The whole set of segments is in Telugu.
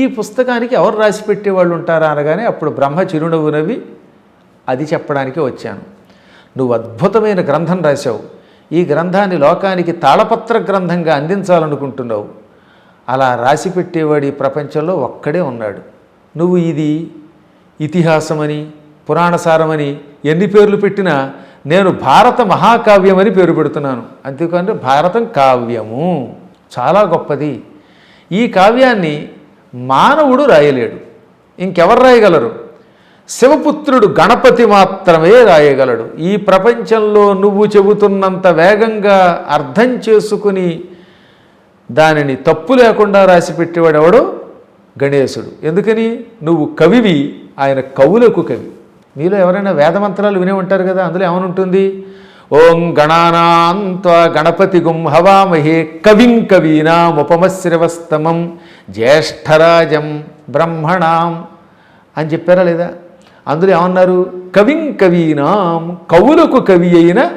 ఈ పుస్తకానికి ఎవరు రాసి పెట్టేవాళ్ళు ఉంటారా అనగానే అప్పుడు బ్రహ్మ చిరునవ్వు నవ్వి అది చెప్పడానికి వచ్చాను. నువ్వు అద్భుతమైన గ్రంథం రాశావు. ఈ గ్రంథాన్ని లోకానికి తాళపత్ర గ్రంథంగా అందించాలనుకుంటున్నావు. అలా రాసి పెట్టేవాడు ఈ ప్రపంచంలో ఒక్కడే ఉన్నాడు. నువ్వు ఇది ఇతిహాసమని పురాణసారమని ఎన్ని పేర్లు పెట్టినా నేను భారత మహాకావ్యమని పేరు పెడుతున్నాను. అంతేకాని భారతం కావ్యము. చాలా గొప్పది. ఈ కావ్యాన్ని మానవుడు రాయలేడు. ఇంకెవరు రాయగలరు? శివపుత్రుడు గణపతి మాత్రమే రాయగలడు. ఈ ప్రపంచంలో నువ్వు చెబుతున్నంత వేగంగా అర్థం చేసుకుని దానిని తప్పు లేకుండా రాసి గణేశుడు. ఎందుకని? నువ్వు కవివి ఆయన కవులకు కవి. మీలో ఎవరైనా వేదమంత్రాలు వినే ఉంటారు కదా అందులో ఏమనుంటుంది? ఓం గణానాంత్వ గణపతి గుం హవామహే కవిం కవీనాం ఉపమశ్రవస్తమం జ్యేష్ఠరాజం బ్రహ్మణాం అని చెప్పారా లేదా? అందులో ఏమన్నారు? కవిం కవీనాం కవులకు కవి అయిన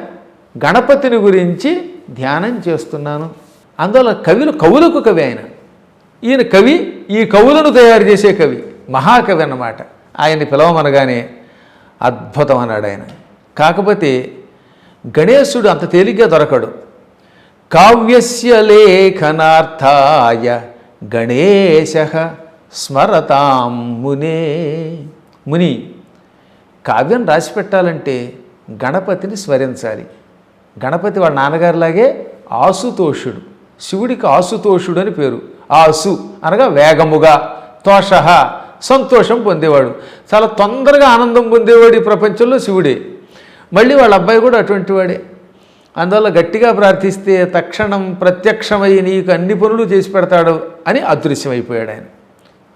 గణపతిని గురించి ధ్యానం చేస్తున్నాను. అందువల్ల కవులు కవులకు కవి ఆయన. ఈయన కవి ఈ కవులను తయారు చేసే కవి మహాకవి అన్నమాట. ఆయన్ని పిలవమనగానే అద్భుతం అన్నాడు ఆయన. కాకపోతే గణేశుడు అంత తేలిగ్గా దొరకడు. కావ్యస్య లేఖనార్థాయ గణేశ స్మరతాం మునే. ముని కావ్యం రాసి పెట్టాలంటే గణపతిని స్మరించాలి. గణపతి వాళ్ళ నాన్నగారిలాగే ఆసుతోషుడు శివుడికి ఆసుతోషుడు అని పేరు. ఆసు అనగా వేగముగా తోష సంతోషం పొందేవాడు. చాలా తొందరగా ఆనందం పొందేవాడు ఈ ప్రపంచంలో శివుడే. మళ్ళీ వాళ్ళ అబ్బాయి కూడా అటువంటి వాడే. అందువల్ల గట్టిగా ప్రార్థిస్తే తక్షణం ప్రత్యక్షమై నీకు అన్ని పనులు చేసి పెడతాడు అని అదృశ్యమైపోయాడు ఆయన.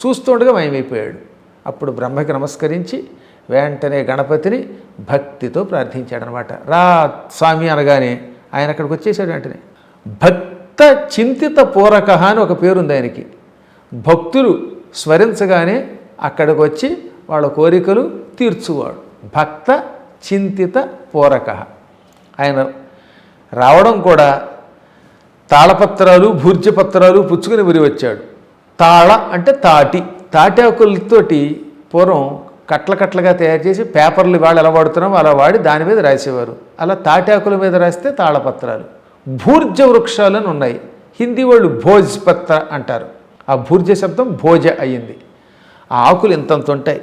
చూస్తుండగా మయమైపోయాడు. అప్పుడు బ్రహ్మకి నమస్కరించి వెంటనే గణపతిని భక్తితో ప్రార్థించాడనమాట. రా స్వామి అనగానే ఆయన అక్కడికి వచ్చేసాడు వెంటనే. భక్త చింతిత పూరక అని ఒక పేరుంది ఆయనకి. భక్తులు స్మరించగానే అక్కడికి వచ్చి వాళ్ళ కోరికలు తీర్చువాడు. భక్త చింతిత పూరక. ఆయన రావడం కూడా తాళపత్రాలు భూర్జపత్రాలు పుచ్చుకుని ఉరి వచ్చాడు. తాళ అంటే తాటి. తాటాకులతోటి పూర్వం కట్ల కట్లగా తయారు చేసి పేపర్లు వాళ్ళు ఎలా వాడుతున్నామో అలా వాడి దాని మీద రాసేవారు. అలా తాటాకుల మీద రాస్తే తాళపత్రాలు. భూర్జ వృక్షాలని ఉన్నాయి. హిందీ వాళ్ళు భోజ్ పత్ర అంటారు. ఆ భూర్జ శబ్దం భోజ అయ్యింది. ఆ ఆకులు ఇంతంత ఉంటాయి?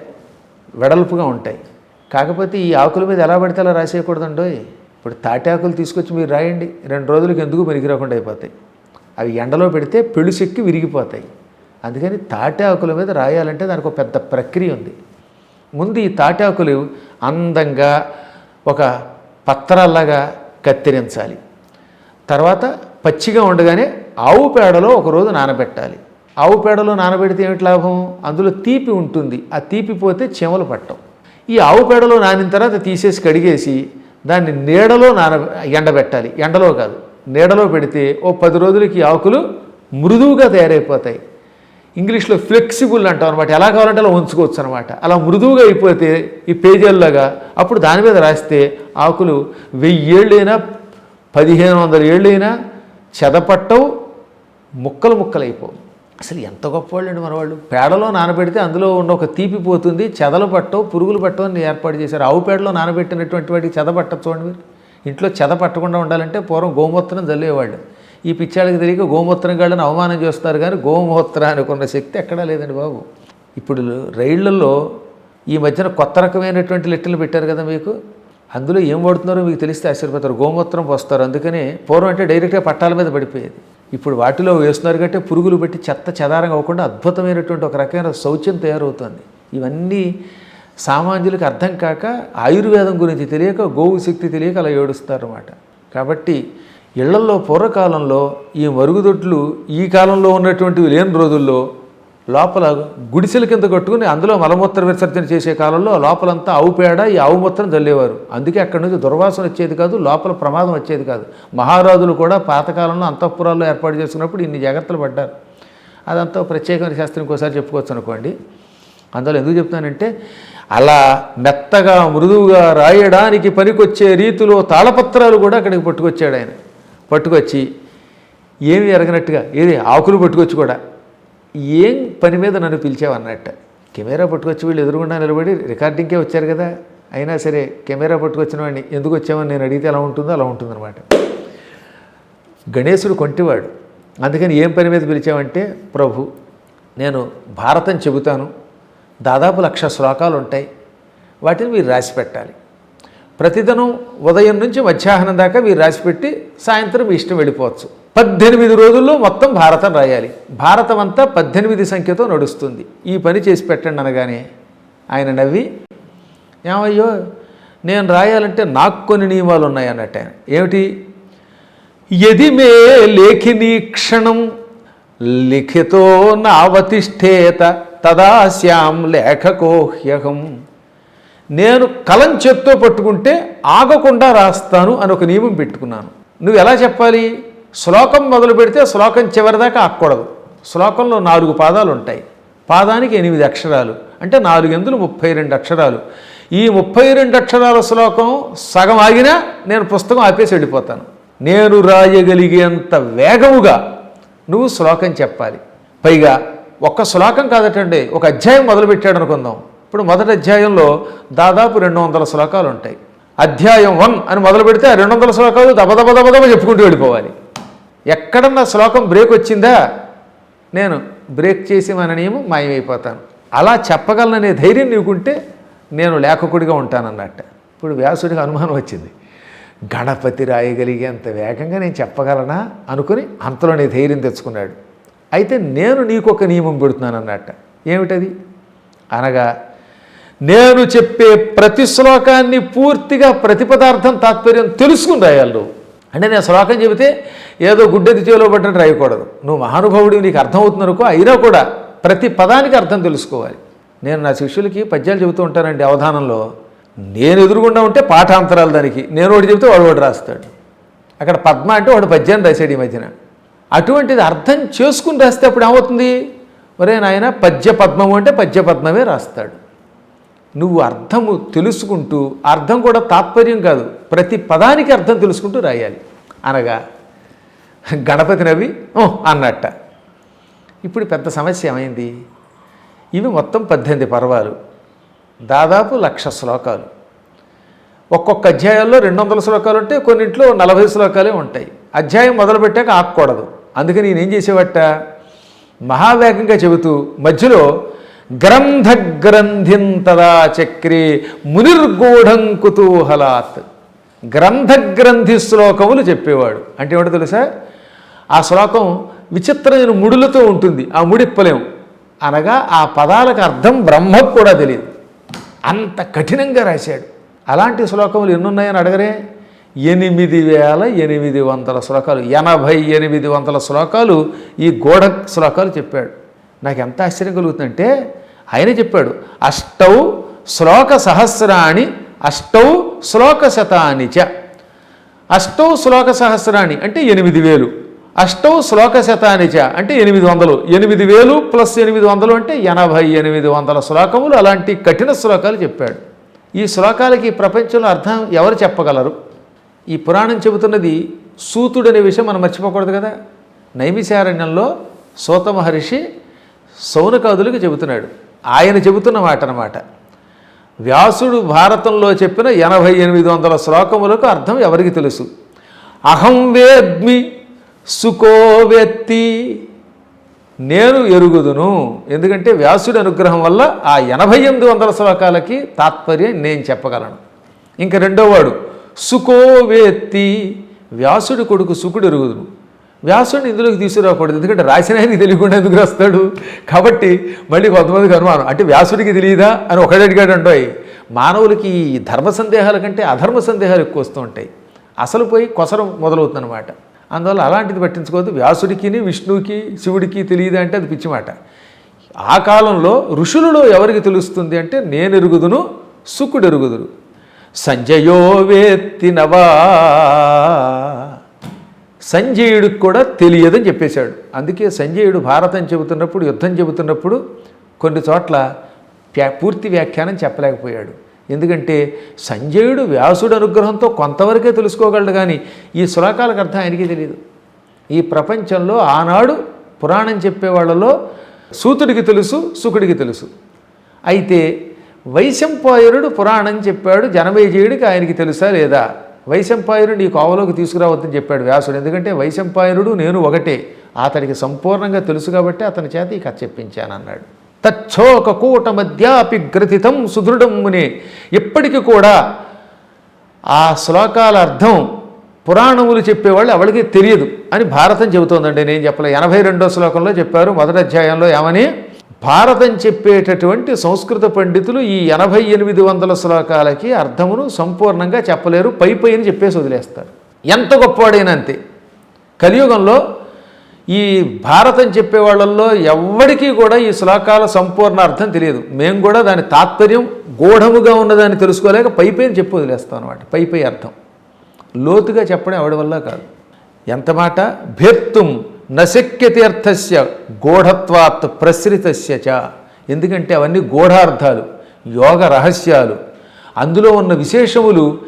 వెడల్పుగా ఉంటాయి. కాకపోతే ఈ ఆకుల మీద ఎలా పడితే అలా రాసేయకూడదండోయ్ ఇప్పుడు తాటి ఆకులు తీసుకొచ్చి మీరు రాయండి. రెండు రోజులకి ఎందుకు పనికిరాకుండా అయిపోతాయి? అవి ఎండలో పెడితే పెళ్ళుసెక్కి విరిగిపోతాయి. అందుకని తాటి ఆకుల మీద రాయాలంటే దానికి ఒక పెద్ద ప్రక్రియ ఉంది. ముందు ఈ తాటి ఆకులు అందంగా ఒక పత్రాల్లాగా కత్తిరించాలి. తర్వాత పచ్చిగా ఉండగానే ఆవు పేడలో ఒకరోజు నానబెట్టాలి. ఆవు పేడలో నానబెడితే ఏమిటి లాభం? అందులో తీపి ఉంటుంది. ఆ తీపి పోతే చెమలు పట్టం ఈ ఆవు పేడలో నానిన తర్వాత తీసేసి కడిగేసి దాన్ని నీడలో నాన ఎండబెట్టాలి. ఎండలో కాదు నీడలో పెడితే ఓ పది రోజులకి ఆకులు మృదువుగా తయారైపోతాయి. ఇంగ్లీష్లో ఫ్లెక్సిబుల్ అంటాం అనమాట ఎలా కావాలంటే అలా ఉంచుకోవచ్చు అనమాట అలా మృదువుగా అయిపోతే ఈ పేజీల్లాగా అప్పుడు దాని మీద రాస్తే ఆకులు వెయ్యేళ్ళైనా పదిహేను వందల ఏళ్ళైనా చెదపట్టవు ముక్కలు ముక్కలు అయిపోవు అసలు ఎంత గొప్పవాళ్ళండి మనవాళ్ళు. పేడలో నానబెడితే అందులో ఉన్న ఒక తీపి పోతుంది చెదలు పట్టవు పురుగులు పట్టవు అని ఏర్పాటు చేశారు. ఆవు పేడలో నానబెట్టినటువంటి వాటికి చెద పట్టదు చూడండి మీరు. ఇంట్లో చెద పట్టకుండా ఉండాలంటే పూర్వం గోమూత్రం చల్లేవాళ్ళు ఈ పిచ్చాళ్ళకి తెలియక గోమూత్రం గాళ్ళని అవమానం చేస్తారు కానీ గోమూత్రానికి ఉన్న శక్తి ఎక్కడా లేదండి బాబు. ఇప్పుడు రైళ్ళలో ఈ మధ్యన కొత్త రకమైనటువంటి లిట్టలు పెట్టారు కదా మీకు. అందులో ఏం వాడుతున్నారో మీకు తెలిస్తే ఆశ్చర్యపోతారు. గోమూత్రం పోస్తారు. అందుకని పూర్వం అంటే డైరెక్ట్గా పట్టాల మీద పడిపోయేది. ఇప్పుడు వాటిలో వేస్తున్నారు కంటే పురుగులు పెట్టి చెత్త చెదారం అవ్వకుండా అద్భుతమైనటువంటి ఒక రకమైన శౌచ్యం తయారవుతుంది. ఇవన్నీ సామాన్యులకు అర్థం కాక ఆయుర్వేదం గురించి తెలియక గోవు శక్తి తెలియక అలా ఏడుస్తారన్నమాట. కాబట్టి ఇళ్ళల్లో పూర్వకాలంలో ఈ మరుగుదొడ్లు ఈ కాలంలో ఉన్నటువంటివి లేని రోజుల్లో లోపల గుడిసెల కింద కట్టుకుని అందులో మలమూత్ర విసర్జన చేసే కాలంలో లోపలంతా ఆవు పేడ ఈ ఆవు మూత్రం చల్లేవారు అందుకే అక్కడి నుంచి దుర్వాసన వచ్చేది కాదు లోపల ప్రమాదం వచ్చేది కాదు. మహారాజులు కూడా పాతకాలంలో అంతఃపురాల్లో ఏర్పాటు చేసుకున్నప్పుడు ఇన్ని జాగ్రత్తలు పడ్డారు. అదంతా ప్రత్యేకమైన శాస్త్రం ఇంకోసారి చెప్పుకోవచ్చు అనుకోండి. అందులో ఎందుకు చెప్తానంటే అలా మెత్తగా మృదువుగా రాయడానికి పనికొచ్చే రీతిలో తాళపత్రాలు కూడా అక్కడికి పట్టుకొచ్చాడు ఆయన. పట్టుకొచ్చి ఏమి ఎరగనట్టుగా ఏది ఆకులు పట్టుకొచ్చి కూడా ఏం పని మీద నన్ను పిలిచావన్నట్టు కెమెరా పట్టుకొచ్చి వీళ్ళు ఎదురుగుండా నిలబడి రికార్డింగ్కే వచ్చారు కదా. అయినా సరే కెమెరా పట్టుకొచ్చిన వాడిని ఎందుకు వచ్చామని నేను అడిగితే ఎలా ఉంటుందో అలా ఉంటుందన్నమాట. గణేశుడు కొంటివాడు. అందుకని ఏం పని మీద పిలిచామంటే ప్రభు నేను భారతం చెబుతాను. దాదాపు లక్ష శ్లోకాలు ఉంటాయి వాటిని మీరు రాసి పెట్టాలి ప్రతిదినం ఉదయం నుంచి మధ్యాహ్నం దాకా మీరు రాసిపెట్టి సాయంత్రం మీ ఇష్టం వెళ్ళిపోవచ్చు. పద్దెనిమిది రోజుల్లో మొత్తం భారతం రాయాలి. భారతం అంతా పద్దెనిమిది సంఖ్యతో నడుస్తుంది. ఈ పని చేసి పెట్టండి అనగానే ఆయన నవ్వి ఏమయ్యో నేను రాయాలంటే నాకు కొన్ని నియమాలు ఉన్నాయి అన్నట్టు ఆయన. ఏమిటి? యది మే లేఖిని క్షణం లిఖితో నావతిష్ఠేత తదా శ్యాం లేఖకోహ్యహం. నేను కలం చేత్తో పట్టుకుంటే ఆగకుండా రాస్తాను అని ఒక నియమం పెట్టుకున్నాను. నువ్వు ఎలా చెప్పాలి? శ్లోకం మొదలు పెడితే శ్లోకం చివరిదాకా ఆక్కూడదు. శ్లోకంలో నాలుగు పాదాలు ఉంటాయి. పాదానికి ఎనిమిది అక్షరాలు. అంటే నాలుగెందులు ముప్పై రెండు అక్షరాలు. ఈ ముప్పై రెండు అక్షరాల శ్లోకం సగం ఆగినా నేను పుస్తకం ఆపేసి వెళ్ళిపోతాను. నేను రాయగలిగేంత వేగముగా నువ్వు శ్లోకం చెప్పాలి. పైగా ఒక్క శ్లోకం కాదటండి ఒక అధ్యాయం మొదలుపెట్టాడు అనుకుందాం. ఇప్పుడు మొదటి అధ్యాయంలో దాదాపు రెండు వందల శ్లోకాలు ఉంటాయి. అధ్యాయం వన్ అని మొదలు పెడితే ఆ రెండు వందల శ్లోకాలు దబదబ దబదబ చెప్పుకుంటూ వెళ్ళిపోవాలి. ఎక్కడన్నా శ్లోకం బ్రేక్ వచ్చిందా? నేను బ్రేక్ చేసి మన నియమం మాయమైపోతాను. అలా చెప్పగలననే ధైర్యం నీకుంటే నేను లేఖకుడిగా ఉంటానన్నట్ట. ఇప్పుడు వ్యాసుడికి అనుమానం వచ్చింది. గణపతి రాయగలిగేంత వేగంగా నేను చెప్పగలనా? అనుకుని అంతలోనే ధైర్యం తెచ్చుకున్నాడు. అయితే నేను నీకు ఒక నియమం పెడుతున్నాను అన్నట్ట ఏమిటది? అనగా నేను చెప్పే ప్రతి శ్లోకాన్ని పూర్తిగా ప్రతి పదార్థం తాత్పర్యం తెలుసుకుని రాయాలి నువ్వు. అంటే నేను శ్లోకం చెబితే ఏదో గుడ్డెది చేలో పట్టినట్టు రాయకూడదు. నువ్వు మహానుభావుడివి నీకు అర్థమవుతుంది అయినా కూడా ప్రతి పదానికి అర్థం తెలుసుకోవాలి. నేను నా శిష్యులకి పద్యాలు చెబుతూ ఉంటానండి అవధానంలో. నేను ఎదురుగుండా ఉంటే పాఠాంతరాలు దానికి. నేను ఒకటి చెబితే వాడు ఒకటి రాస్తాడు. అక్కడ పద్మ అంటే వాడు పద్యాన్ని రాశాడు ఈ మధ్యన. అటువంటిది అర్థం చేసుకుని రాస్తే అప్పుడు ఏమవుతుంది? ఒరే నాయన పద్య పద్మము అంటే పద్య పద్మమే రాస్తాడు. నువ్వు అర్థము తెలుసుకుంటూ అర్థం కూడా తాత్పర్యం కాదు. ప్రతి పదానికి అర్థం తెలుసుకుంటూ రాయాలి. అనగా గణపతి నవ్వి "ఓ" అన్నట్ట. ఇప్పుడు పెద్ద సమస్య ఏమైంది? ఇవి మొత్తం పద్దెనిమిది పర్వాలు. దాదాపు లక్ష శ్లోకాలు. ఒక్కొక్క అధ్యాయంలో రెండు వందల శ్లోకాలు ఉంటే కొన్నింట్లో నలభై శ్లోకాలే ఉంటాయి. అధ్యాయం మొదలుపెట్టాక ఆపకూడదు. అందుకని నేనేం చేసేవట్ట మహావేగంగా చెబుతూ మధ్యలో గ్రంథ గ్రంథింతదా చక్రి మునిర్గూఢం కుతూహలాత్ గ్రంథ గ్రంథి శ్లోకములు చెప్పేవాడు. అంటే ఏమిటో తెలుసా? ఆ శ్లోకం విచిత్రమైన ముడులతో ఉంటుంది. ఆ ముడిప్పలేం. అనగా ఆ పదాలకు అర్థం బ్రహ్మకు కూడా తెలియదు. అంత కఠినంగా రాశాడు. అలాంటి శ్లోకములు ఎన్నున్నాయని అడగరే? ఎనిమిది వేల ఎనిమిది వందల శ్లోకాలు ఎనభై ఎనిమిది వందల శ్లోకాలు ఈ గోడ శ్లోకాలు చెప్పాడు. నాకు ఎంత ఆశ్చర్యం కలుగుతుందంటే ఆయన చెప్పాడు అష్టౌ శ్లోక సహస్రాణి అష్టౌ శ్లోక శతాని చ. అష్టౌ శ్లోక సహస్రాణి అంటే ఎనిమిది వేలు. అష్టౌ శ్లోక శతాని చ అంటే ఎనిమిది వందలు. ఎనిమిది వేలు ప్లస్ ఎనిమిది వందలు అంటే ఎనభై ఎనిమిది వందల శ్లోకములు అలాంటి కఠిన శ్లోకాలు చెప్పాడు. ఈ శ్లోకాలకి ప్రపంచంలో అర్థం ఎవరు చెప్పగలరు? ఈ పురాణం చెబుతున్నది సూతుడు అనే విషయం మనం మర్చిపోకూడదు కదా. నైమిశారణ్యంలో సూత మహర్షి సౌనకాదులకు చెబుతున్నాడు. ఆయన చెబుతున్న మాట అన్నమాట. వ్యాసుడు భారతంలో చెప్పిన ఎనభై ఎనిమిది వందల శ్లోకములకు అర్థం ఎవరికి తెలుసు? అహం వేద్మి సుకో వేత్తి నేను ఎరుగుదును. ఎందుకంటే వ్యాసుడి అనుగ్రహం వల్ల ఆ ఎనభై ఎనిమిది వందల శ్లోకాలకి తాత్పర్యం నేను చెప్పగలను. ఇంక రెండోవాడు సుకో వేత్తి వ్యాసుడి కొడుకు సుకుడు ఎరుగుదును వ్యాసుడిని ఇందులోకి తీసుకురాకూడదు. ఎందుకంటే రాసిన ఆయనకి తెలియకుండా ఎందుకు రాస్తాడు? కాబట్టి మళ్ళీ కొంతమందికి అనుమానం. అంటే వ్యాసుడికి తెలియదా అని ఒకటి అడిగాడు అంటాయి. మానవులకి ఈ ధర్మ సందేహాల కంటే అధర్మ సందేహాలు ఎక్కువ వస్తూ ఉంటాయి. అసలు పోయి కొసరం మొదలవుతుందన్నమాట. అందువల్ల అలాంటిది పట్టించుకోవద్దు. వ్యాసుడికి విష్ణువుకి శివుడికి తెలియదు అంటే అది పిచ్చిమాట. ఆ కాలంలో ఋషులలో ఎవరికి తెలుస్తుంది అంటే నేను ఎరుగుదును సుకుడు ఎరుగుదురు సంజయో వేత్తినవా సంజయుడికి కూడా తెలియదని చెప్పేశాడు. అందుకే సంజయుడు భారతం చెబుతున్నప్పుడు యుద్ధం చెబుతున్నప్పుడు కొన్ని చోట్ల వ్యా- పూర్తి వ్యాఖ్యానం చెప్పలేకపోయాడు. ఎందుకంటే సంజయుడు వ్యాసుడు అనుగ్రహంతో కొంతవరకే తెలుసుకోగలడు కానీ ఈ శ్లోకాలకు అర్థం ఆయనకి తెలియదు ఈ ప్రపంచంలో ఆనాడు పురాణం చెప్పే వాళ్ళలో సూతుడికి తెలుసు సుకుడికి తెలుసు. అయితే వైశంపాయనుడు పురాణం చెప్పాడు జనమేజయుడికి ఆయనకి తెలుసా లేదా? వైశంపాయనుడు ఈ కోవలోకి తీసుకురావద్దని చెప్పాడు వ్యాసుడు. ఎందుకంటే వైశంపాయనుడు నేను ఒకటే. అతనికి సంపూర్ణంగా తెలుసు కాబట్టి అతని చేత ఈ కథ చెప్పించానన్నాడు. తచ్చోక కూట మధ్యాపి గ్రథితం సుదృఢం మునే. ఇప్పటికీ కూడా ఆ శ్లోకాల అర్థం పురాణములు చెప్పేవాళ్ళు ఎవరికి తెలియదు అని భారతం చెబుతోందండి. నేను చెప్పలే ఎనభై రెండో శ్లోకంలో చెప్పారు. మొదటి అధ్యాయంలో ఏమని? భారతం చెప్పేటటువంటి సంస్కృత పండితులు ఈ ఎనభై ఎనిమిది వందల శ్లోకాలకి అర్థమును సంపూర్ణంగా చెప్పలేరు పై పైన చెప్పేసి వదిలేస్తారు. ఎంత గొప్పవాడైనా అంతే. కలియుగంలో ఈ భారతం చెప్పే వాళ్ళల్లో ఎవ్వడికీ కూడా ఈ శ్లోకాల సంపూర్ణ అర్థం తెలియదు. మేము కూడా దాని తాత్పర్యం గూఢముగా ఉన్నదాన్ని తెలుసుకోలేక పై పైన చెప్పి వదిలేస్తాం అనమాట పై పై అర్థం. లోతుగా చెప్పడం ఎవడి వల్ల కాదు. ఎంత మాట? భేత్తుం నశక్యతీర్థస్య గూఢత్వాత్ ప్రసరితస్య చ. ఎందుకంటే అవన్నీ గూఢార్థాలు యోగ రహస్యాలు. అందులో ఉన్న విశేషములు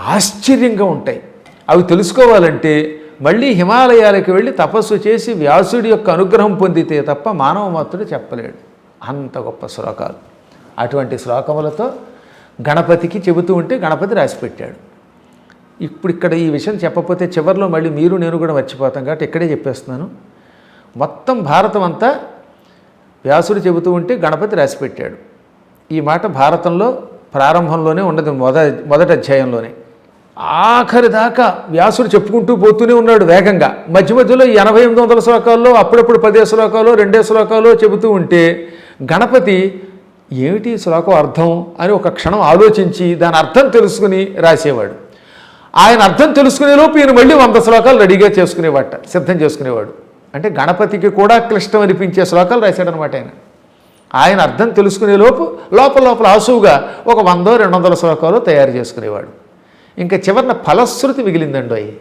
ఆశ్చర్యంగా ఉంటాయి. అవి తెలుసుకోవాలంటే మళ్ళీ హిమాలయాలకు వెళ్ళి తపస్సు చేసి వ్యాసుడి యొక్క అనుగ్రహం పొందితే తప్ప మానవ మాత్రుడు చెప్పలేడు. అంత గొప్ప శ్లోకాలు. అటువంటి శ్లోకములతో గణపతికి చెబుతూ ఉంటే గణపతి రాసిపెట్టాడు. ఇప్పుడు ఇక్కడ ఈ విషయం చెప్పకపోతే చివరిలో మళ్ళీ మీరు నేను కూడా మర్చిపోతాం కాబట్టి ఇక్కడే చెప్పేస్తున్నాను. మొత్తం భారతం అంతా వ్యాసుడు చెబుతూ ఉంటే గణపతి రాసిపెట్టాడు. ఈ మాట భారతంలో ప్రారంభంలోనే ఉన్నది మొద మొదటి అధ్యాయంలోనే. ఆఖరి దాకా వ్యాసుడు చెప్పుకుంటూ పోతూనే ఉన్నాడు వేగంగా. మధ్య మధ్యలో ఎనభై ఎనిమిది వందల శ్లోకాల్లో అప్పుడప్పుడు పదే శ్లోకాలు రెండే శ్లోకాలు చెబుతూ ఉంటే గణపతి ఏమిటి శ్లోకం అర్థం అని ఒక క్షణం ఆలోచించి దాని అర్థం తెలుసుకుని రాసేవాడు. ఆయన అర్థం తెలుసుకునేలోపు ఈయన మళ్ళీ వంద శ్లోకాలు రెడీగా చేసుకునేవాట సిద్ధం చేసుకునేవాడు. అంటే గణపతికి కూడా క్లిష్టం అనిపించే శ్లోకాలు రాశాడనమాట ఆయన. ఆయన అర్థం తెలుసుకునేలోపు లోపల లోపల ఆసువుగా ఒక వందో రెండు వందల శ్లోకాలు తయారు చేసుకునేవాడు. ఇంకా చివరిన ఫలశ్రుతి మిగిలిందండి అయ్యి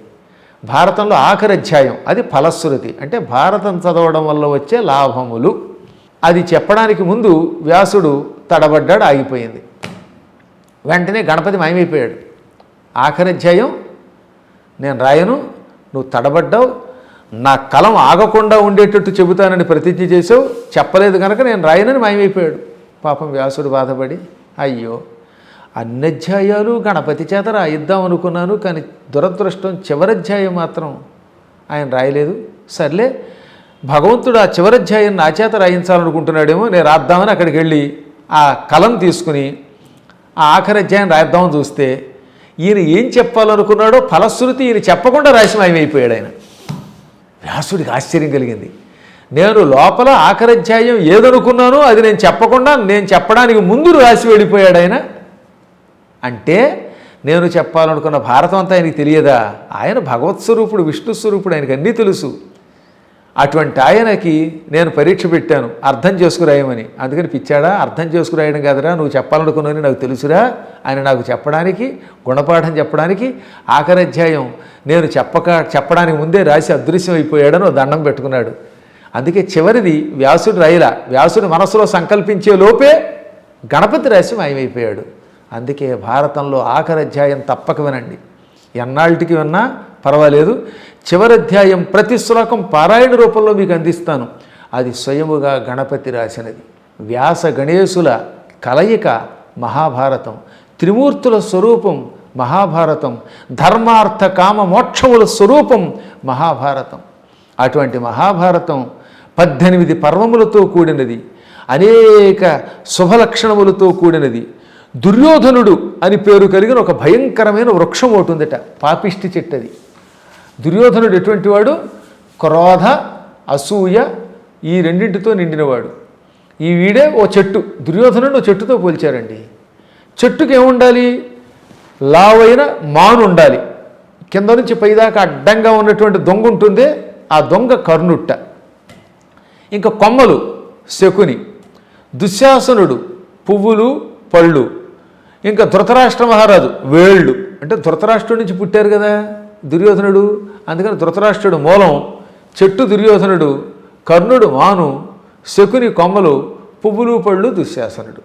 భారతంలో ఆఖరి అధ్యాయం అది ఫలశ్రుతి. అంటే భారతం చదవడం వల్ల వచ్చే లాభములు. అది చెప్పడానికి ముందు వ్యాసుడు తడబడ్డాడు ఆగిపోయింది. వెంటనే గణపతి మాయమైపోయాడు. ఆఖరి అధ్యాయం నేను రాయను నువ్వు తడబడ్డావు నా కలం ఆగకుండా ఉండేటట్టు చెబుతానని ప్రతిజ్ఞ చేసావు చెప్పలేదు కనుక నేను రాయనని మాయమైపోయాడు. పాపం వ్యాసుడు బాధపడి అయ్యో అన్ని అధ్యాయాలు గణపతి చేత రాయిద్దాం అనుకున్నాను కానీ దురదృష్టం చివరధ్యాయం మాత్రం ఆయన రాయలేదు. సర్లే భగవంతుడు ఆ చివరధ్యాయం నా చేత రాయించాలనుకుంటున్నాడేమో నేను రాద్దామని అక్కడికి వెళ్ళి ఆ కలం తీసుకుని ఆ ఆఖరి అధ్యాయం రాయిద్దామని చూస్తే ఈయన ఏం చెప్పాలనుకున్నాడో ఫలశ్రుతి ఈయన చెప్పకుండా రాసి మాయమైపోయాడు ఆయన. వ్యాసుడికి ఆశ్చర్యం కలిగింది. నేను లోపల ఆఖరధ్యాయం ఏదనుకున్నానో అది నేను చెప్పకుండా నేను చెప్పడానికి ముందు రాసి వెళ్ళిపోయాడు ఆయన. అంటే నేను చెప్పాలనుకున్న భారతం అంతా ఆయనకి తెలియదా? ఆయన భగవత్ స్వరూపుడు విష్ణు స్వరూపుడు ఆయనకు అన్నీ తెలుసు. అటువంటి ఆయనకి నేను పరీక్ష పెట్టాను. అర్థం చేసుకురాయమని. అందుకని పిచ్చాడా అర్థం చేసుకురాయడం కాదురా నువ్వు చెప్పాలనుకున్నది నాకు తెలుసురా ఆయన నాకు చెప్పడానికి గుణపాఠం చెప్పడానికి ఆఖరి అధ్యాయం నేను చెప్పక చెప్పడానికి ముందే రాసి అదృశ్యం అయిపోయాడని దండం పెట్టుకున్నాడు. అందుకే చివరిది వ్యాసుడు రాయిలా. వ్యాసుడు మనసులో సంకల్పించే లోపే గణపతి రాసి మాయమైపోయాడు. అందుకే భారతంలో ఆఖరి అధ్యాయం తప్పక వినండి. ఎన్నాళ్ళకి విన్నా పర్వాలేదు. చివరి అధ్యాయం ప్రతి శ్లోకం పారాయణ రూపంలో మీకు అందిస్తాను. అది స్వయముగా గణపతి రాసినది. వ్యాస గణేశుల కలయిక మహాభారతం. త్రిమూర్తుల స్వరూపం మహాభారతం. ధర్మార్థ కామ మోక్షముల స్వరూపం మహాభారతం. అటువంటి మహాభారతం పద్దెనిమిది పర్వములతో కూడినది. అనేక శుభలక్షణములతో కూడినది. దుర్యోధనుడు అని పేరు కలిగిన ఒక భయంకరమైన వృక్షం ఒకటి ఉందట పాపిష్టి చెట్టు అది దుర్యోధనుడు ఎటువంటి వాడు? క్రోధ అసూయ ఈ రెండింటితో నిండినవాడు. ఈ వీడే ఓ చెట్టు. దుర్యోధనుడు ఓ చెట్టుతో పోల్చారండి. చెట్టుకి ఏముండాలి లావైన మాను ఉండాలి కింద నుంచి పైదాకా అడ్డంగా ఉన్నటువంటి దొంగ ఉంటుంది ఆ దొంగ కర్ణుట్ట. ఇంకా కొమ్మలు శకుని దుశ్శాసనుడు పువ్వులు పళ్ళు. ఇంకా ధృతరాష్ట్ర మహారాజు వేళ్ళు. అంటే ధృతరాష్ట్రం నుంచి పుట్టారు కదా. దుర్యోధనుడు అందుకని ధృతరాష్ట్రుడు మూలం చెట్టు దుర్యోధనుడు కర్ణుడు మాను శకుని కొమ్మలు పువ్వులు పళ్ళు దుశ్శాసనుడు.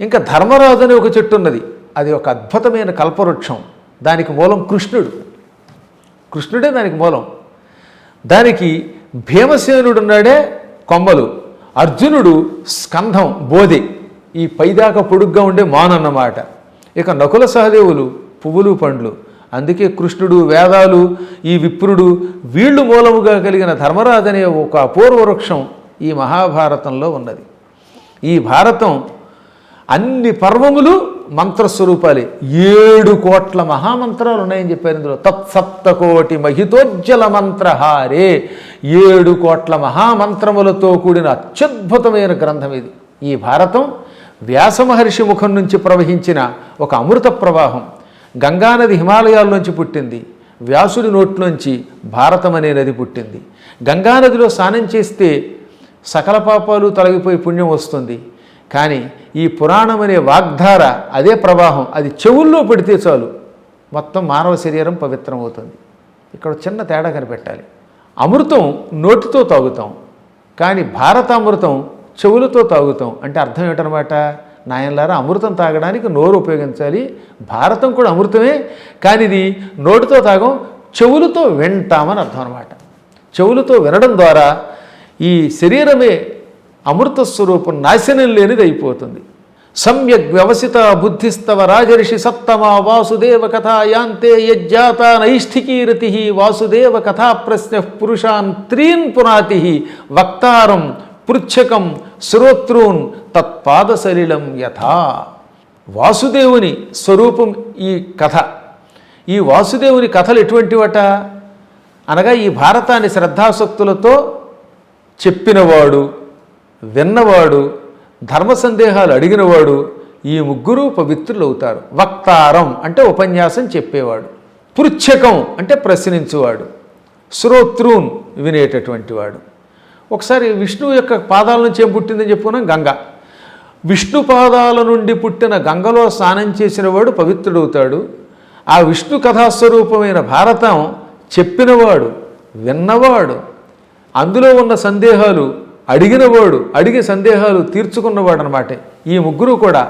ఇంకా ధర్మరాజు అనే ఒక చెట్టు ఉన్నది. అది ఒక అద్భుతమైన కల్పవృక్షం. దానికి మూలం కృష్ణుడు. కృష్ణుడే దానికి మూలం. దానికి భీమసేనుడు ఉన్నాడే కొమ్మలు. అర్జునుడు స్కంధం బోధి. ఈ పైదాకా పొడుగ్గా ఉండే మానన్నమాట. ఇక నకుల సహదేవులు పువ్వులు పండ్లు. అందుకే కృష్ణుడు వేదాలు ఈ విప్రుడు వీళ్ళు మూలముగా కలిగిన ధర్మరాజు అనే ఒక అపూర్వ వృక్షం ఈ మహాభారతంలో ఉన్నది. ఈ భారతం అన్ని పర్వములు మంత్రస్వరూపాలే. ఏడు కోట్ల మహామంత్రాలు ఉన్నాయని చెప్పారు ఇందులో. తత్సప్తకోటి మహితోజ్జల మంత్రహారే. ఏడు కోట్ల మహామంత్రములతో కూడిన అత్యద్భుతమైన గ్రంథం ఇది. ఈ భారతం వ్యాసమహర్షి ముఖం నుంచి ప్రవహించిన ఒక అమృత ప్రవాహం. గంగానది హిమాలయాల్లోంచి పుట్టింది. వ్యాసుడి నోట్లోంచి భారతం అనే నది పుట్టింది. గంగానదిలో స్నానం చేస్తే సకల పాపాలు తొలగిపోయి పుణ్యం వస్తుంది. కానీ ఈ పురాణం అనే వాగ్ధార అదే ప్రవాహం. అది చెవుల్లో పెడితే చాలు. మొత్తం మానవ శరీరం పవిత్రం అవుతుంది ఇక్కడ చిన్న తేడా కనిపెట్టాలి. అమృతం నోటితో తాగుతాం. కానీ భారతామృతం చెవులతో తాగుతాం. అంటే అర్థం ఏంటనమాట నాయనలారా అమృతం తాగడానికి నోరు ఉపయోగించాలి. భారతం కూడా అమృతమే కానీ ఇది నోటితో తాగం చెవులతో వింటామని అర్థం అనమాట చెవులతో వినడం ద్వారా ఈ శరీరమే అమృత స్వరూపం నాశనం లేనిది అయిపోతుంది. సమ్యక్ వ్యవసిత బుద్ధిస్తవ రాజర్షి సప్తమ వాసుదేవ కథాయాంతే యజ్జాత నైష్ఠికీరతి వాసుదేవ కథా ప్రశ్న పురుషాన్ త్రీన్ పునాతి వక్తారం పృచ్ఛకం శ్రోత్రూన్ తత్పాదసలిలం యథా. వాసుదేవుని స్వరూపం ఈ కథ. ఈ వాసుదేవుని కథలు ఎటువంటివట? అనగా ఈ భారతాన్ని శ్రద్ధాసక్తులతో చెప్పినవాడు విన్నవాడు ధర్మ సందేహాలు అడిగినవాడు ఈ ముగ్గురు పవిత్రులు అవుతారు వక్తారం అంటే ఉపన్యాసం చెప్పేవాడు. పృచ్ఛకం అంటే ప్రశ్నించువాడు. శ్రోత్రూన్ వినేటటువంటి వాడు. ఒకసారి విష్ణువు యొక్క పాదాల నుంచి ఏం పుట్టిందని చెప్పుకున్నాం? గంగ. విష్ణు పాదాల నుండి పుట్టిన గంగలో స్నానం చేసిన వాడు పవిత్రుడవుతాడు. ఆ విష్ణు కథాస్వరూపమైన భారతం చెప్పినవాడు విన్నవాడు అందులో ఉన్న సందేహాలు అడిగినవాడు అడిగే సందేహాలు తీర్చుకున్నవాడు అనమాట ఈ ముగ్గురు కూడా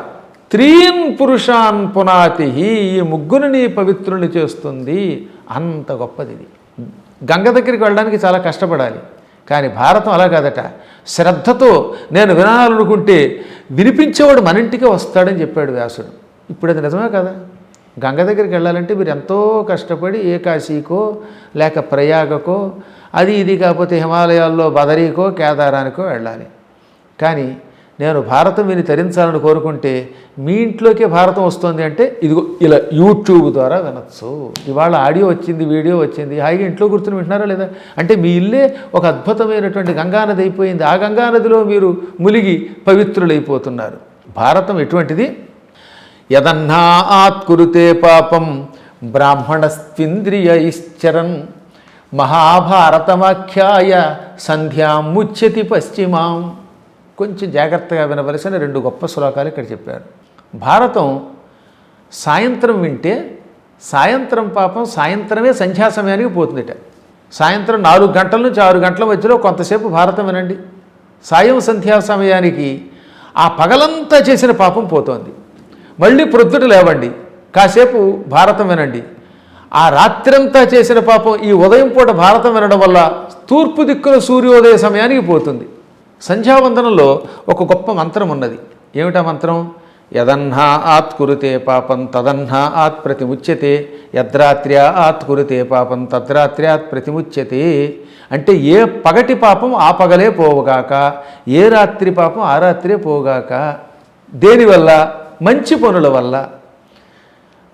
త్రీన్ పురుషాన్ పునాతి ఈ ముగ్గురిని పవిత్రుని చేస్తుంది. అంత గొప్పది ఇది గంగ దగ్గరికి వెళ్ళడానికి చాలా కష్టపడాలి. కానీ భారతం అలా కాదట. శ్రద్ధతో నేను వినాలనుకుంటే వినిపించేవాడు మన ఇంటికే వస్తాడని చెప్పాడు వ్యాసుడు. ఇప్పుడు అది నిజమే కదా? గంగ దగ్గరికి వెళ్ళాలంటే మీరు ఎంతో కష్టపడి ఏ కాశీకో లేక ప్రయాగకో అది ఇది కాకపోతే హిమాలయాల్లో బదరీకో కేదారానికో వెళ్ళాలి. కానీ నేను భారతం విని తరించాలని కోరుకుంటే మీ ఇంట్లోకే భారతం వస్తుంది అంటే ఇదిగో ఇలా యూట్యూబ్ ద్వారా వినొచ్చు. ఇవాళ ఆడియో వచ్చింది వీడియో వచ్చింది హాయిగా ఇంట్లో కూర్చుని వింటున్నారా లేదా? అంటే మీ ఇల్లే ఒక అద్భుతమైనటువంటి గంగానది అయిపోయింది. ఆ గంగానదిలో మీరు ములిగి పవిత్రులైపోతున్నారు. భారతం ఎటువంటిది? యదన్నా ఆత్కురుతే పాపం బ్రాహ్మణస్త్వింద్రియైశ్చరన్ మహాభారతమాఖ్యాయ సంధ్యాముచ్యతి పశ్చిమాం. కొంచెం జాగ్రత్తగా వినవలసిన రెండు గొప్ప శ్లోకాలు ఇక్కడ చెప్పారు. భారతం సాయంత్రం వింటే సాయంత్రం పాపం సాయంత్రమే సంధ్యా సమయానికి పోతుందిట. సాయంత్రం నాలుగు గంటల నుంచి ఆరు గంటల మధ్యలో కొంతసేపు భారతం వినండి. సాయం సంధ్యా సమయానికి ఆ పగలంతా చేసిన పాపం పోతోంది. మళ్ళీ ప్రొద్దుట లేవండి. కాసేపు భారతం వినండి. ఆ రాత్రంతా చేసిన పాపం ఈ ఉదయం పూట భారతం వినడం వల్ల తూర్పు దిక్కున సూర్యోదయ సమయానికి పోతుంది. సంధ్యావందనంలో ఒక గొప్ప మంత్రం ఉన్నది. ఏమిటా మంత్రం? యదన్నా ఆత్ కురుతే పాపం తదన్నా ఆత్ ప్రతిముచ్యతే యద్రాత్ర్యా ఆత్కురితే పాపం తద్రాత్ర్యాత్ ప్రతిముచ్యతే. అంటే ఏ పగటి పాపం ఆ పగలే పోవుగాక ఏ రాత్రి పాపం ఆ రాత్రే పోగాక దేనివల్ల మంచి పనుల వల్ల.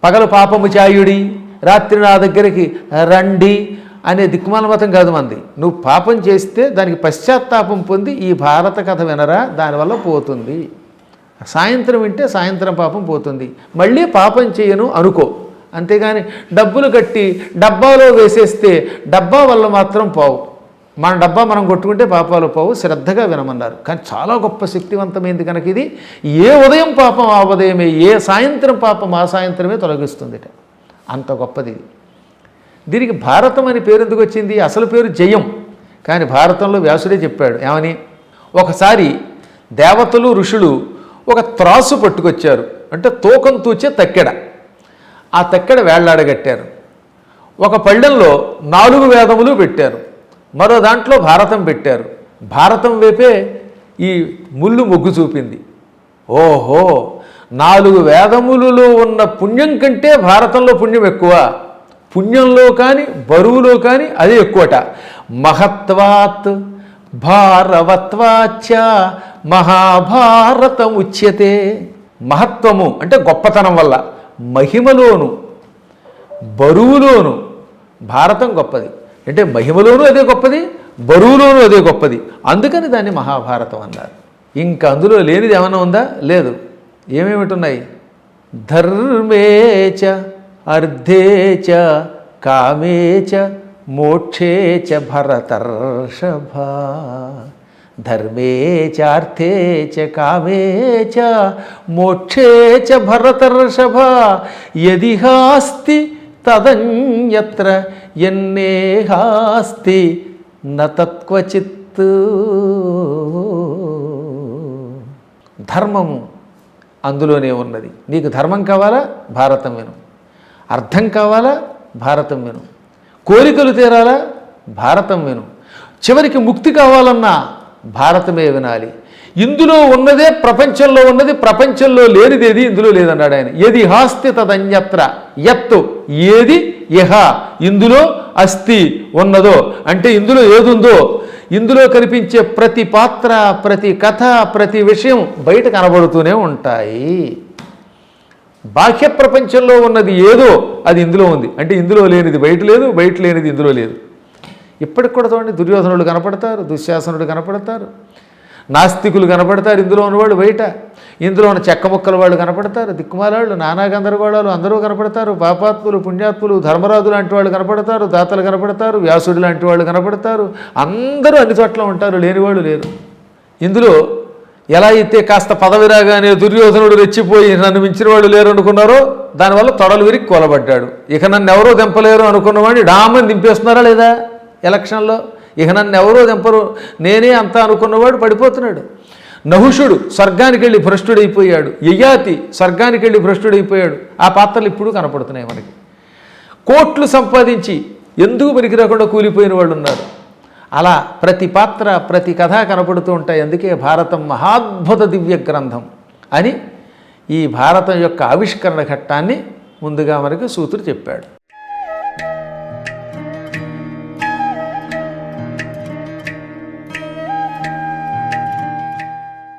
పగలు పాపము చాయుడి రాత్రి నా దగ్గరికి రండి అనే దిక్కుమాల మతం కాదు మంది. నువ్వు పాపం చేస్తే దానికి పశ్చాత్తాపం పొంది ఈ భారత కథ వినరా? దానివల్ల పోతుంది. సాయంత్రం వింటే సాయంత్రం పాపం పోతుంది. మళ్ళీ పాపం చేయను అనుకో. అంతేగాని డబ్బులు కట్టి డబ్బాలో వేసేస్తే డబ్బా వల్ల మాత్రం పోవు. మన డబ్బా మనం కొట్టుకుంటే పాపాలు పోవు. శ్రద్ధగా వినమన్నారు. కానీ చాలా గొప్ప శక్తివంతమైంది కనుక ఇది. ఏ ఉదయం పాపం ఆ ఉదయమే ఏ సాయంత్రం పాపం ఆ సాయంత్రమే తొలగిస్తుంది అంత గొప్పది ఇది. దీనికి భారతం అని పేరు ఎందుకు వచ్చింది? అసలు పేరు జయం. కానీ భారతంలో వ్యాసుడే చెప్పాడు ఏమని? ఒకసారి దేవతలు ఋషులు ఒక త్రాసు పట్టుకొచ్చారు. అంటే తూకం తూచే తక్కెడ. ఆ తక్కెడ వేళ్ళాడగట్టారు ఒక పళ్ళెంలో నాలుగు వేదములు పెట్టారు. మరో దాంట్లో భారతం పెట్టారు. భారతం వైపే ఈ ముళ్ళు మొగ్గు చూపింది. ఓహో! నాలుగు వేదములలో ఉన్న పుణ్యం కంటే భారతంలో పుణ్యం ఎక్కువ. పుణ్యంలో కానీ బరువులో కానీ అదే ఎక్కువట. మహత్వాత్ భారవత్వాచ మహాభారతం ఉచ్యతే. మహత్వము అంటే గొప్పతనం వల్ల మహిమలోను బరువులోను. భారతం గొప్పది. అంటే మహిమలోనూ అదే గొప్పది బరువులోనూ అదే గొప్పది. అందుకని దాన్ని మహాభారతం అన్నారు. ఇంక అందులో లేనిది ఏమైనా ఉందా? లేదు. ఏమేమిటి ఉన్నాయి? ధర్మేచ అర్ధే చ కామే చ మోక్షే చ భరతర్షభ ధర్మే చార్థే చ కామే చ మోక్షే చ భరతర్షభ యదిహాస్తి తదన్యత్ర ఎన్నేహాస్తి నత్వచిత్ ధర్మము అందులోనే ఉన్నది. నీకు ధర్మం కావాలా? భారతం విను. అర్థం కావాలా? భారతం విను. కోరికలు తీరాలా? భారతం విను. చివరికి ముక్తి కావాలన్నా భారతమే వినాలి. ఇందులో ఉన్నదే ప్రపంచంలో ఉన్నది ప్రపంచంలో లేనిదేది ఇందులో లేదన్నాడు ఆయన. ఏది హాస్తి తదన్యత్ర? ఎత్తు ఏది యహ? ఇందులో అస్థి ఉన్నదో. అంటే ఇందులో ఏదుందో? ఇందులో కనిపించే ప్రతి పాత్ర ప్రతి కథ ప్రతి విషయం బయట కనబడుతూనే ఉంటాయి. బాహ్య ప్రపంచంలో ఉన్నది ఏదో అది ఇందులో ఉంది. అంటే ఇందులో లేనిది బయట లేదు బయట లేనిది ఇందులో లేదు. ఇప్పటికి కూడా చూడండి దుర్యోధనుడు కనపడతారు దుశ్శాసనుడు కనపడతారు. నాస్తికులు కనపడతారు ఇందులో ఉన్నవాళ్ళు బయట. ఇందులో ఉన్న చెక్క ముక్కల వాళ్ళు కనపడతారు దిక్కుమాలాళ్ళు నానా గందరగోళాలు అందరూ కనపడతారు. పాపాత్ములు పుణ్యాత్ములు ధర్మరాజు లాంటి వాళ్ళు కనపడతారు దాతలు కనపడతారు వ్యాసుడు లాంటి వాళ్ళు కనపడతారు. అందరూ అన్ని చోట్ల ఉంటారు లేనివాళ్ళు లేరు. ఇందులో ఎలా అయితే కాస్త పదవి రాగానే దుర్యోధనుడు రెచ్చిపోయి నన్ను మించిన వాళ్ళు లేరు అనుకున్నారో దానివల్ల తొడలు విరిగి కొలబడ్డాడు. ఇక నన్ను ఎవరో దింపలేరు అనుకున్నవాడిని డామని దింపేస్తున్నారా లేదా ఎలక్షన్లో? ఇక నన్ను ఎవరో దింపరు నేనే అంతా అనుకున్నవాడు పడిపోతున్నాడు. నహుషుడు స్వర్గానికి వెళ్ళి భ్రష్టుడైపోయాడు. యయాతి స్వర్గానికి వెళ్ళి భ్రష్టుడైపోయాడు. ఆ పాత్రలు ఇప్పుడు కనపడుతున్నాయి మనకి. కోట్లు సంపాదించి ఎందుకు పనికి రాకుండా కూలిపోయిన వాళ్ళు ఉన్నారు అలా ప్రతి పాత్ర ప్రతి కథ కనపడుతూ ఉంటాయి. అందుకే భారతం మహాద్భుత దివ్య గ్రంథం అని ఈ భారతం యొక్క ఆవిష్కరణ ఘట్టాన్ని ముందుగా మనకి సూతుడు చెప్పాడు.